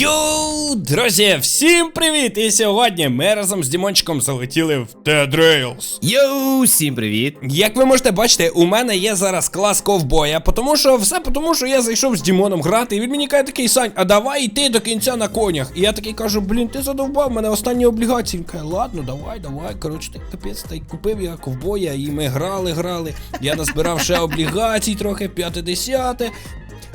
Йоу, друзі, всім привіт! І сьогодні ми разом з Дімончиком залетіли в Dead Rails. Йоу, всім привіт! Як ви можете бачити, у мене є зараз клас ковбоя, тому що все тому, що я зайшов з Дімоном грати, і він мені каже такий Сань, а давай йти до кінця на конях. І я такий кажу, блін, ти задовбав мене останні облігації. Він каже, ладно, давай, давай. Коротше, ти капець, та й купив я ковбоя, і ми грали, грали. Я назбирав ще облігацій, трохи п'яте-десяте.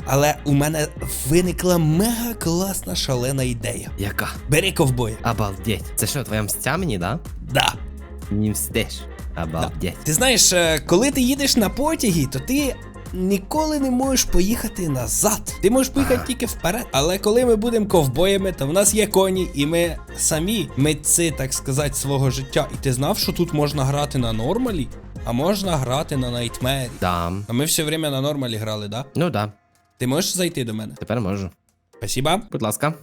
Але у мене виникла мега класна шалена ідея. Яка? Бери ковбоя. Обалдеть. Це що, твоя мстя мені, да? Да. Не мстиш. Обалдеть. Ти знаєш, е, коли ти їдеш на потягі, то ти ніколи не можеш поїхати назад. Ти можеш поїхати тільки вперед. Але коли ми будемо ковбоями, то в нас є коні, і ми самі митці, так сказати, свого життя. І ти знав, що тут можна грати на нормалі, а можна грати на найтмері. Да. А ми все время на нормалі грали, да? Ну да. Ти можеш зайти до мене? Тепер можу. Спасибо. Будь ласка.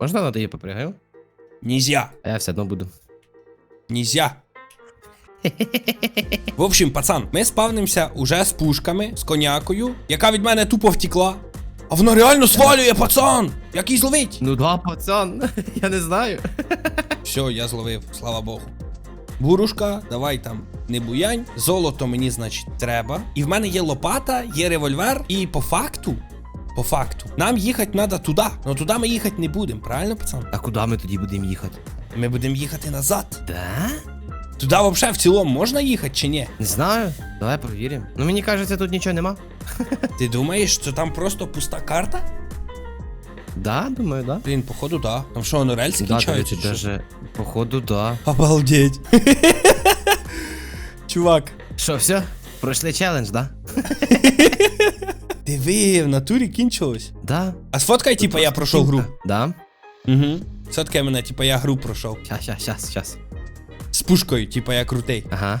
Можна на її попригаю? Нізя. А я все одно буду. Нельзя. В общем, пацан, ми спавнимося уже з пушками, з конякою, яка від мене тупо втекла. А вона реально свалює, пацан! Як її зловить? Ну да, пацан. Я не знаю. Все, я зловив, слава Богу. Бурушка, давай там не буянь. Золото мені, значить, треба. І в мене є лопата, є револьвер, і по факту. По факту, нам їхати треба туди. Ну туди ми їхати не будемо, правильно, пацан? А куди ми тоді будемо їхати? Ми будемо їхати назад. Да? Туди взагалі в цілому можна їхати чи ні? Не знаю. Давай провіримо. Ну мені кажеться, тут нічого нема. Ти думаєш, що там просто пуста карта? Да, думаю, да. Блін, походу, да. Там що, воно рельси Да, кінчаються? чи що? даже, походу, да. Обалдеть. Чувак, Що, все? Пройшли челендж, да? диви, в натурі кінчилось. Да. А сфоткай, типа, я пройшов гру. Да. Угу. Сфоткай мене, типа, я гру пройшов. Щас, щас, щас, щас. З пушкою, типа, я крутий. Ага.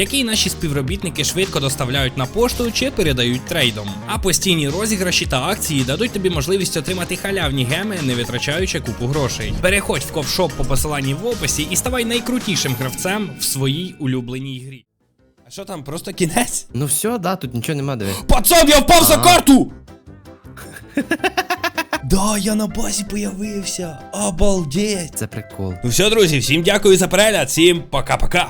який наші співробітники швидко доставляють на пошту чи передають трейдом. А постійні розіграші та акції дадуть тобі можливість отримати халявні геми, не витрачаючи купу грошей. Переходь в ковшоп по посиланні в описі і ставай найкрутішим гравцем в своїй улюбленій грі. А що там, просто кінець? Ну все, да, тут нічого нема, диви. Пацан, я впав за карту! Да, я на базі появився. Обалдеть. Це прикол. Ну все, друзі, всім дякую за перегляд, всім пока-пока.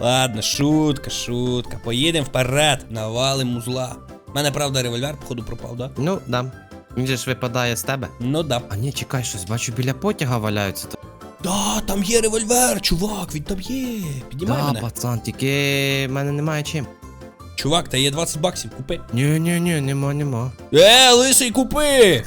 Ладно, шутка, шутка. Поїдемо вперед, навалим музла. У мене, правда, револьвер, походу, пропав, да? Ну, да. Він же ж випадає з тебе. Ну да. А ні, чекай, щось бачу біля потяга валяються. Да, там є револьвер, чувак, він там є. Піднімай Да, мене. пацан, тільки в мене немає чим. Чувак, та є 20 баксів, купи. Ні, ні, ні, нема, нема. Е, лисий, купи!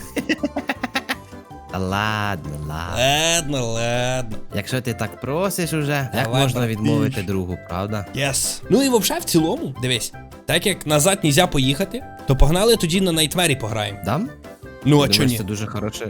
Та ладно, ладно. Ладно, ладно. Якщо ти так просиш уже, як Давай, можна братиш. відмовити другу, правда? Yes. Ну і взагалі в цілому, дивись, так як назад нельзя поїхати, то погнали тоді на Найтмері пограємо. Дам? Ну а Думаєш, чо ні? Це дуже хороша,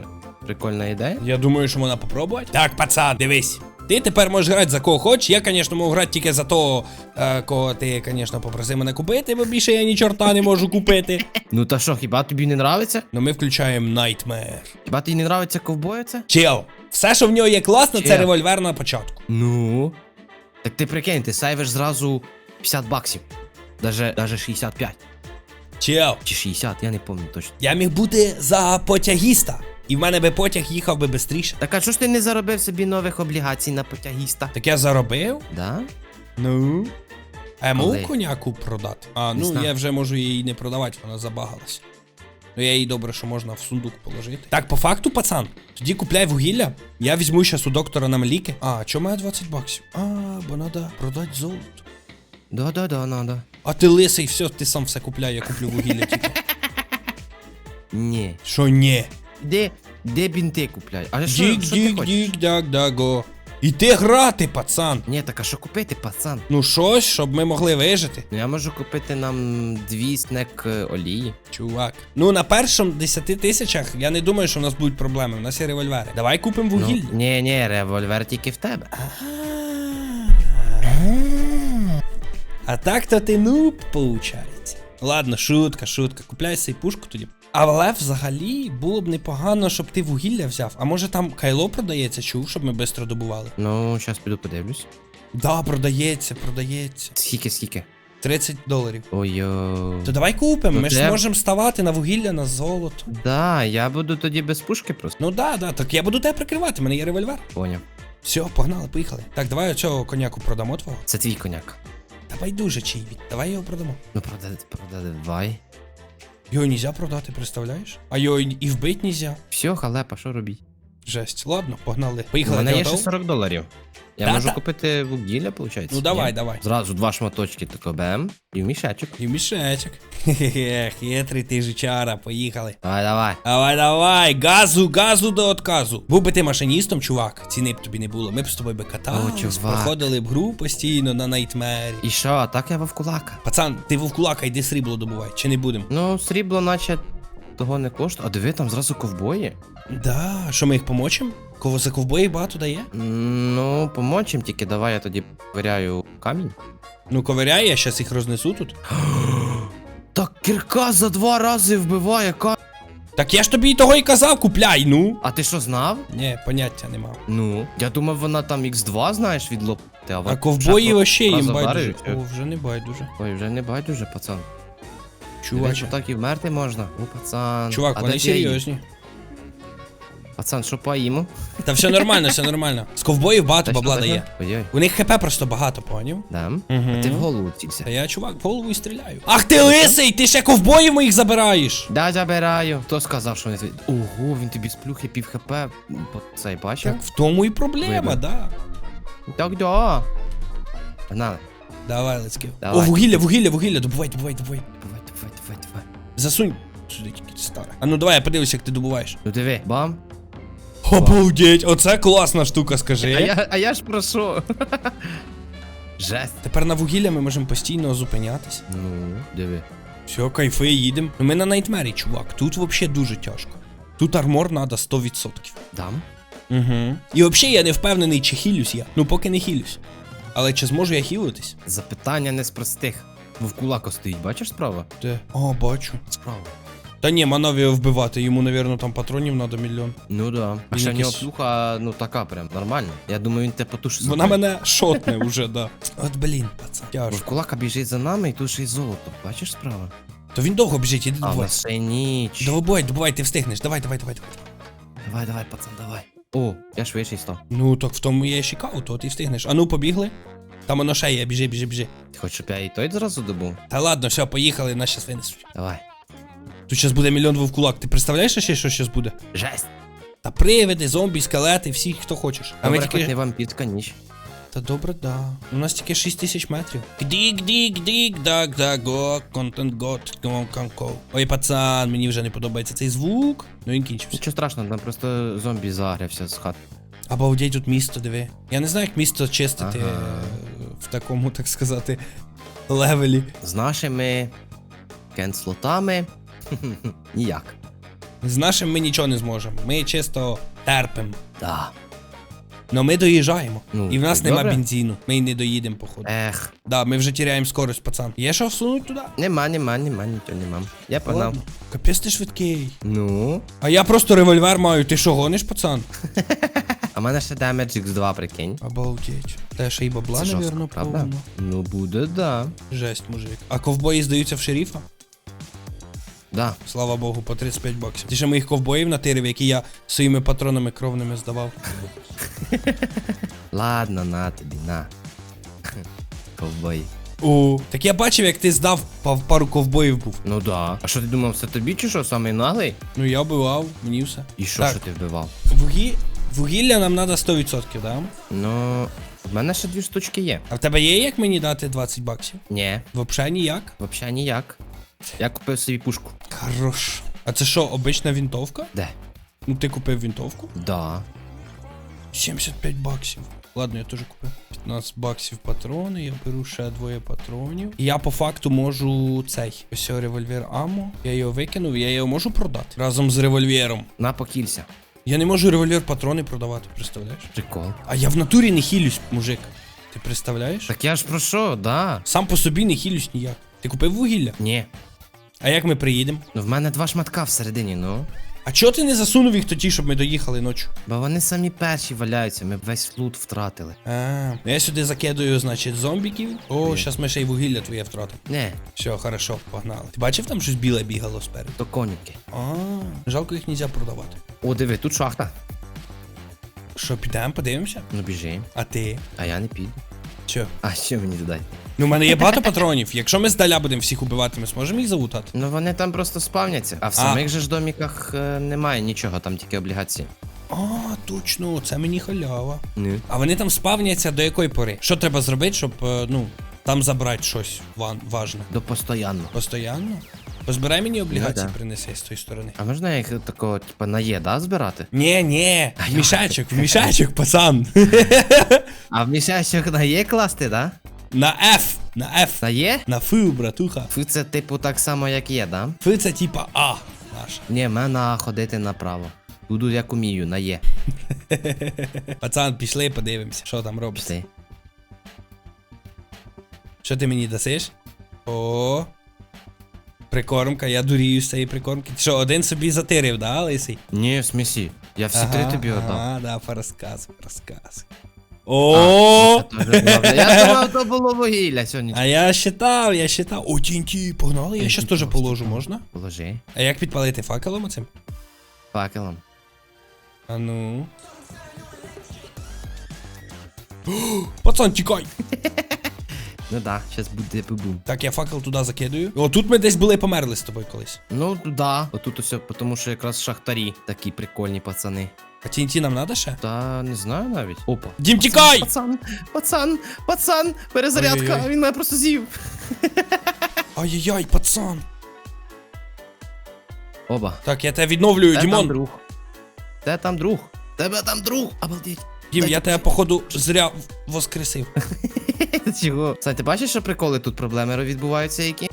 прикольна ідея. Я думаю, що можна попробувати. Так, пацан, дивись. Ти тепер можеш грати за кого хочеш. Я, звісно, можу грати тільки за того, е, кого ти, звісно, попросив мене купити, бо більше я ні чорта не можу купити. Ну та що, хіба тобі не нравиться? Ну ми включаємо Nightmare. Хіба тобі не нравиться ковбоя це? Чел, все, що в нього є класно, це револьвер на початку. Ну. Так ти прикинь, ти сейвиш зразу 50 баксів. Даже, даже 65. Чел, Чи 60, я не пам'ятаю точно. я міг бути за потягіста. І в мене би потяг їхав би швидше. Так а чого ж ти не заробив собі нових облігацій на потягіста? Так я заробив. Да? Ну. А я можу коняку продати? А, ну знаю. я вже можу її не продавати, вона забагалась. Ну я її добре, що можна в сундук положити. Так, по факту, пацан, тоді купляй вугілля. Я візьму зараз у доктора нам ліки. А, чому має 20 баксів? А, бо треба продати золото. Да-да-да, надо. А ти лисий, все, ти сам все купляй, я куплю вугілля тільки. Ні. Що ні? Де, де бінти купляй? А що, Дік, що ти дік, хочеш? дік, дак, даго. Іди грати, пацан. Ні, так а що купити, пацан? Ну щось, щоб ми могли вижити. Ну я можу купити нам дві снек е, олії. Чувак. Ну на першому 10 тисячах я не думаю, що в нас будуть проблеми. У нас є револьвери. Давай купимо вугілля. Ну, ні, ні, револьвер тільки в тебе. А так то ти нуб, получається. Ладно, шутка, шутка. Купляй цей пушку тоді. Але взагалі було б непогано, щоб ти вугілля взяв. А може там кайло продається, чув, щоб ми швидко добували? Ну, зараз піду подивлюсь. Да, продається, продається. Скільки, скільки? 30 доларів. Ой-ой. То давай купимо, Ну, ми ж де? зможемо ставати на вугілля, на золото. Да, я буду тоді без пушки просто. Ну да, да, так я буду тебе прикривати, в мене є револьвер. Поняв. Все, погнали, поїхали. Так, давай оцього коняку продамо твого. Це твій коняк. Давай дуже чий. Давай його продамо. Ну, продай, продай, давай. Його нельзя продати, представляєш? А його і вбити нельзя. Все, халепа, що робіть? Жесть. Ладно, погнали. У Поїхали. мене є ще 40 доларів. Я Та-та. можу купити вугілля, виходить? Ну давай, давай. Зразу два шматочки тако бем і в мішечок. І мішечок. Хе-хе, хитрий ти жучара, поїхали. Давай, давай. Давай, давай, газу, газу до отказу. Був би ти машиністом, чувак, ціни б тобі не було. Ми б з тобою би катались, чувак. проходили б гру постійно на найтмері. І що, а так я вовкулака. Пацан, ти вовкулака, йди срібло добувай, чи не будем? Ну, срібло, наче того не коштує. А диви, там зразу ковбої. Да, що ми їх помочим? Кого за ковбої багато дає? Ну, помочим, тільки давай я тоді виряю камінь. Ну, ковиряй, я щас їх рознесу тут. Так кірка за два рази вбиває ка. Так я ж тобі і того і казав, купляй, ну. А ти що знав? Ні, поняття нема. Ну, я думав, вона там X2, знаєш, від лопти. А, А ковбої вообще їм байдуже. О, вже не байдуже. Ой, вже не байдуже, пацан. Чувак, Чуваче. так і вмерти можна? Ну, пацан. Чувак, а вони ти її? серйозні. Пацан, що поїмо? Та все нормально, все нормально. З ковбоїв багато бабла дає. Ой-ой. У них хп просто багато, поняв? Мгм. А ти в голову цілься. Та я, чувак, в голову і стріляю. Ах ти лисий, ти ще ковбоїв моїх забираєш. Да, забираю. Хто сказав, що твої? Ого, він тобі сплюхи пів хп. Цей бачив? Так в тому і проблема, да. Так, да. Погнали. Давай, let's go. О, вугілля, вугілля, вугілля, добувай, добувай, добувай. Давай, давай, давай, давай. Засунь. Сюди тільки старе. А ну давай, я подивлюся, як ти добуваєш. Ну диви, бам. Обалдеть, оце класна штука, скажи. А я, а я ж про що? Жесть. Тепер на вугілля ми можемо постійно зупинятись. Ну, диви. Все, кайфи, їдемо. Ну ми на найтмері, чувак. Тут взагалі дуже тяжко. Тут армор треба 100%. Дам. Угу. І взагалі я не впевнений, чи хілюсь я. Ну поки не хілюсь. Але чи зможу я хілитись? Запитання не з простих. Вовкулако стоїть, бачиш справа? Де? О, бачу. Справа. Та ні, Манові вбивати, йому, напевно, там патронів треба мільйон. Ну да. А ще в нього якийсь- плюха, ну така прям, нормальна. Я думаю, він те потушить. Вона мене шотне вже, да. От блін, пацан. Тяжко. Вовкулака біжить за нами і тут ще й золото. Бачиш справа? То він довго біжить, іди А, добувай. на ще ніч. Добувай, добувай, ти встигнеш. Давай, давай, давай, давай. Давай, давай, пацан, давай. О, я швидший став. Ну, так в тому є шікаут, то ти встигнеш. А ну, побігли. Там воно ще є, біжи, біжи, біжи. Ти хочеш, щоб я і той зразу добув? Та ладно, все, поїхали, нас щас винесуть. Давай. Тут щас буде мільйон вовкулак. Ти представляєш ще, що щас буде? Жесть. Та привиди, зомбі, скелети, всі, хто хочеш. А ми Добре, хоч тільки. не вампірська ніч. Та добре, да. У нас тільки 6 тисяч метрів. Гдік, дік, дік, дак, дак, го, контент гот, кон, кон, ко. Ой, пацан, мені вже не подобається цей звук. Ну він кінчився. Нічого страшного, там просто зомбі загрявся з хат. Обалдеть тут місто, диви. Я не знаю, як місто чистити Ага. е, в такому, так сказати, левелі. З нашими кенслотами. Ніяк. З нашим ми нічого не зможемо. Ми чисто терпимо. Да. Но ми доїжджаємо. Ну, І в нас так нема добре. бензину. Ми й не доїдемо, походу. Ех. Да, ми вже тіряємо скорость, пацан. Є що всунуть туди? Нема, нема, нема, нічого нема. Я погнав. Ладно. Капець ти швидкий. Ну. А я просто револьвер маю. Ти що гониш, пацан? А в мене ще Damage X2, прикинь. Обалдеть. Та ще й бабла, Це жорстко, навірно, правда? повно. Ну буде, да. Жесть, мужик. А ковбої здаються в шерифа? Да. Слава Богу, по 35 баксів. Ти ще моїх ковбоїв натирив, які я своїми патронами кровними здавав. Ладно, на тобі, на. Ковбой. О, так я бачив, як ти здав па- пару ковбоїв був. Ну да. А що ти думав, це тобі чи що, самий наглий? Ну я вбивав, мені все. І що, Так. що ти вбивав? Вугі... Вугілля нам треба 100%, да? Ну, в мене ще дві штучки є. А в тебе є як мені дати 20 баксів? Ні, Вообще ніяк. взагалі ніяк. Я купив собі пушку. Хорош. А це що, обична вінтовка? Де? Ну ти купив вінтовку? Да. 75 баксів. Ладно, я теж купив. 15 баксів патрони, я беру ще двоє патронів. І я по факту можу цей. Ось револьвер Амо. Я його викинув, я його можу продати. Разом з револьвером. На покілься. Я не можу револьвер патрони продавати, представляєш? Прикол. А я в натурі не хілюсь, мужик. Ти представляєш? Так я ж про що, да. Сам по собі не хілюсь ніяк. Ти купив вугілля? Ні. А як ми приїдемо? Ну в мене два шматка всередині, ну. А чого ти не засунув їх тоді, щоб ми доїхали ночі? Бо вони самі перші валяються, ми весь лут втратили. А, я сюди закидаю, значить, зомбіків. О, зараз ми ще й вугілля твоє втратимо. Не, Все, хорошо, погнали. Ти бачив там щось біле бігало спереду? то коніки. А, жалко їх нельзя продавати. О, диви, тут шахта. Що, підемо, подивимося? Ну біжи. А ти? А я не піду. Що? А що мені додати? Ну, в мене є багато патронів. Якщо ми здаля будемо всіх убивати, ми зможемо їх залутати. Ну вони там просто спавняться. А в самих же ж доміках е, немає нічого, там тільки облігації. А, точно, це мені халява. Ні. А вони там спавняться до якої пори? Що треба зробити, щоб, е, ну, там забрати щось ван, важне? До постоянно. Постоянно? Позбирай мені облігації, Ну да. принеси з тої сторони. А можна їх такого, типа, на є, да, збирати? Ні, ні, в мішечок, в мішечок, пацан. А в місяцях на є класти, да? На F, на F. На є? На фу, братуха. Фу, це типу так само, як є, да? Фу це типа А наша. Ні, мене ходити направо. Буду як умію, на є. Пацан, пішли, подивимося, що там робиться. Пішли. Що ти мені дасиш? О. Прикормка, я дурію з цієї прикормки. Що, один собі затирив, да, лисий? Ні, в смісі. Я всі три тобі отдав. Ага, да, порозказуй, порозказуй. О! Я думав, то було вугілля сьогодні. А я считав, я считав. О, тінті, погнали, я щас теж положу, можна? Положи. А як підпалити факелом оцим? Факелом. А ну. Пацан, тікай! Ну да, щас буде бубум. Так, я факел туди закидаю. О, тут ми десь були померли з тобою колись. Ну да. Отут усе, тому що якраз шахтарі такі прикольні пацани. А TNT нам надо ще? Та не знаю навіть. Опа. Дім, тікай! Пацан, пацан, пацан, перезарядка, Ой-ой-ой. він мене просто з'їв. Ай-яй-яй, пацан. Оба. Так, я тебе відновлюю, Де там Дімон. друг? Де там друг? Тебе там друг! Обалдеть. Дім, я тебе, походу, зря воскресив. Чого? Сань, ти бачиш, що приколи тут проблеми відбуваються які?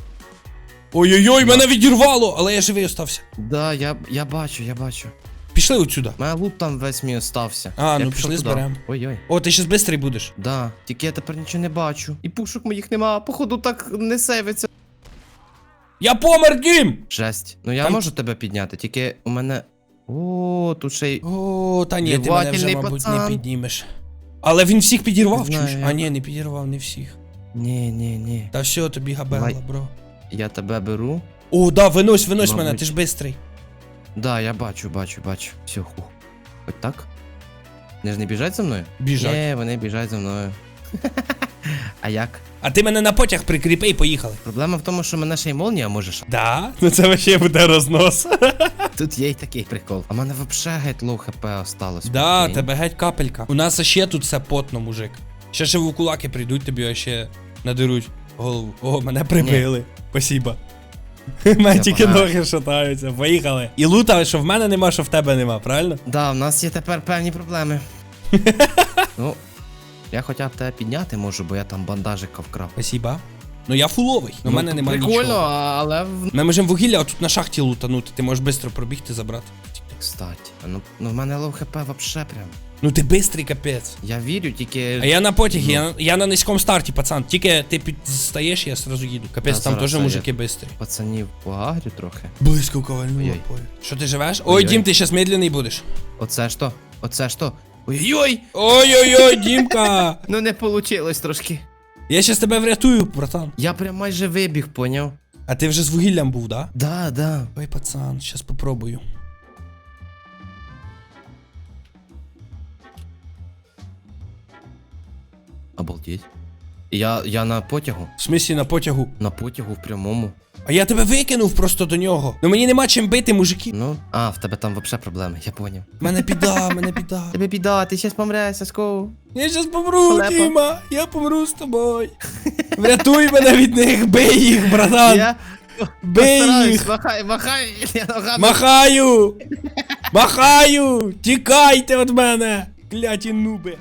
Ой-ой-ой, мене відірвало, але я живий остався. Да, я, я бачу, я бачу. Пішли отсюда. Мене лут там весь мій остався. А, Я ну пішли туди. зберем. Ой-ой. О, ти щас бистрий будеш. Да, тільки я тепер нічого не бачу. І пушок моїх нема, походу так не сейвиться. Я помер, Дім! Жесть. Ну я Там- можу тебе підняти, тільки у мене. О, тут ще й. О, та ні, ти мене вже, мабуть, не пацан. піднімеш. Але він всіх підірвав, Не чуєш? А ні, не підірвав, не всіх. Ні, ні, ні. Та все, тобі габела, бро. Я тебе беру. О, да, винось, винось мене, Мабуть. ти ж бистрий. Да, я бачу, бачу, бачу. Все, хух. Хоч так? Вони ж не біжать за мною? Біжать. Ні, вони біжать за мною. а як? А ти мене на потяг прикріпи і поїхали. Проблема в тому, що мене ще й молнія може ша. Да? Ну це вообще буде рознос. Тут є й такий прикол. А в мене вообще геть лоу хп осталось. Да, тебе геть капелька. У нас ще тут все потно, мужик. Ще ще вукулаки прийдуть, тобі ще надеруть голову. О, мене прибили. Спасибо. Мене тільки ноги шатаються. Поїхали. І лута, що в мене нема, що в тебе нема, правильно? Да, в нас є тепер певні проблеми. ну, я хоча б тебе підняти можу, бо я там бандажика вкрав. Спасибо. Ну я фуловий. У мене то нема прикольно, нічого. але в- Ми можемо вугілля отут на шахті лутанути, ти можеш швидко пробігти забрати. Кстати, ну, ну в мене лоу хп вообще прям. Ну ти бистрий капець. Я вірю, тільки. А я на потягі, Ну. я, я на низькому старті, пацан. Тільки ти підстаєш, я сразу їду. Капець, Та там зараз теж мужики бистрі. Пацанів поагрю трохи. Близько ковальнуло поле. Що ти живеш? Ой, Ой-ой. Дім, ти щас медленний будеш. Оце що? Оце що? Ой-ой! Ой-ой-ой, Дімка! Ну не получилось трошки. Я щас тебе врятую, братан. Я прям майже вибіг, поняв? А ти вже з вугіллям був, да? Да, да. Ой, пацан, щас попробую. Обалдеть. Я, я на потягу. В смислі на потягу. На потягу в прямому. А я тебе викинув просто до нього. Ну мені нема чим бити, мужики. Ну, а, в тебе там вообще проблеми, я поняв. Мене біда, мене біда. Тебе біда, ти щас помреш, Сашко. Я щас помру, Халепа. Діма. Я помру з тобою. Врятуй мене від них, бий їх, братан. Я Бий постараюсь, їх. махай, махай, я ногами. Махаю! Махаю! Тікайте від мене! Кляті нуби!